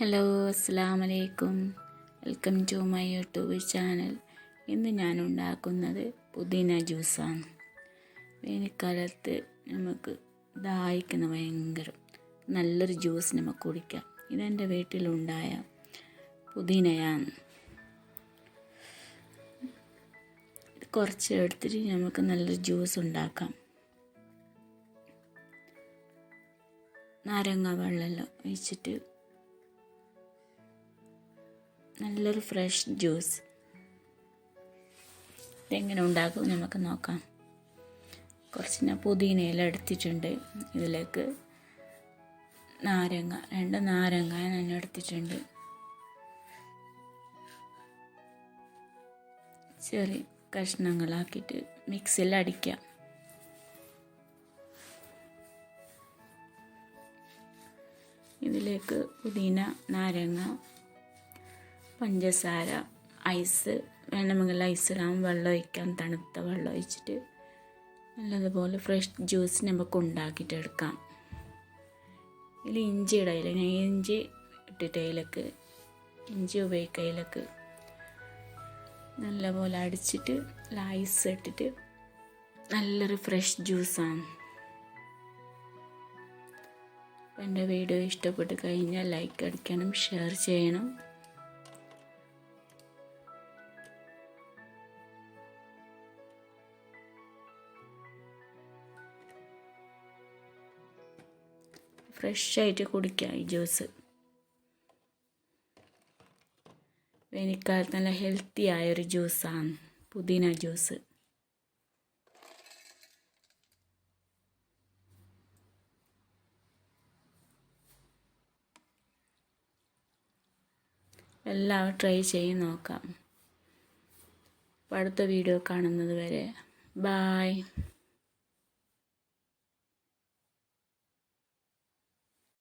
Hello അസ്സാം വലൈക്കും welcome to my YouTube channel. ഇന്ന് ഞാൻ ഉണ്ടാക്കുന്നത് പുതിന ജ്യൂസാണ്. വേനൽക്കാലത്ത് നമുക്ക് ദാഹിക്കുന്ന ഭയങ്കരം നല്ലൊരു ജ്യൂസ് നമുക്ക് കുടിക്കാം. ഇതെന്റെ വീട്ടിലുണ്ടായ പുതിനയാണ്. കുറച്ച് എടുത്തിട്ട് നമുക്ക് നല്ലൊരു ജ്യൂസ് ഉണ്ടാക്കാം. നാരങ്ങ വെള്ളമെല്ലാം ഒഴിച്ചിട്ട് നല്ലൊരു ഫ്രഷ് ജ്യൂസ്. ഇതെങ്ങനെ ഉണ്ടാക്കും നമുക്ക് നോക്കാം. കുറച്ച് ഞാൻ പുതിനയില എടുത്തിട്ടുണ്ട്. ഇതിലേക്ക് നാരങ്ങ രണ്ട് നാരങ്ങ ഞാൻ എടുത്തിട്ടുണ്ട്. ചെറിയ കഷ്ണങ്ങളാക്കിയിട്ട് മിക്സിയിൽ അടിക്കാം. ഇതിലേക്ക് പുതിന നാരങ്ങ പഞ്ചസാര ഐസ് വേണമെങ്കിൽ ഐസ് ഇടാം. വെള്ളം ഒഴിക്കാം. തണുത്ത വെള്ളം ഒഴിച്ചിട്ട് നല്ലതുപോലെ ഫ്രഷ് ജ്യൂസ് നമുക്ക് ഉണ്ടാക്കിയിട്ടെടുക്കാം ഇതിൽ ഇഞ്ചി ഇടയില്ല ഞാൻ ഇഞ്ചി ഇട്ടിട്ട് അതിലേക്ക് ഇഞ്ചി ഉപയോഗിക്കുക അതിലേക്ക്. നല്ലപോലെ അടിച്ചിട്ട് ഐസ് ഇട്ടിട്ട് നല്ലൊരു ഫ്രഷ് ജ്യൂസാണ് എന്റെ വീഡിയോ ഇഷ്ടപ്പെട്ട് കഴിഞ്ഞാൽ ലൈക്ക് അടിക്കണം ഷെയർ ചെയ്യണം. ഫ്രഷായിട്ട് കുടിക്കാം ഈ ജ്യൂസ്. വേനൽക്കാലത്ത് നല്ല ഹെൽത്തി ആയൊരു ജ്യൂസാണ് പുതിന ജ്യൂസ്. എല്ലാവരും ട്രൈ ചെയ്ത് നോക്കാം. അടുത്ത വീഡിയോ കാണുന്നത് വരെ ബായ്.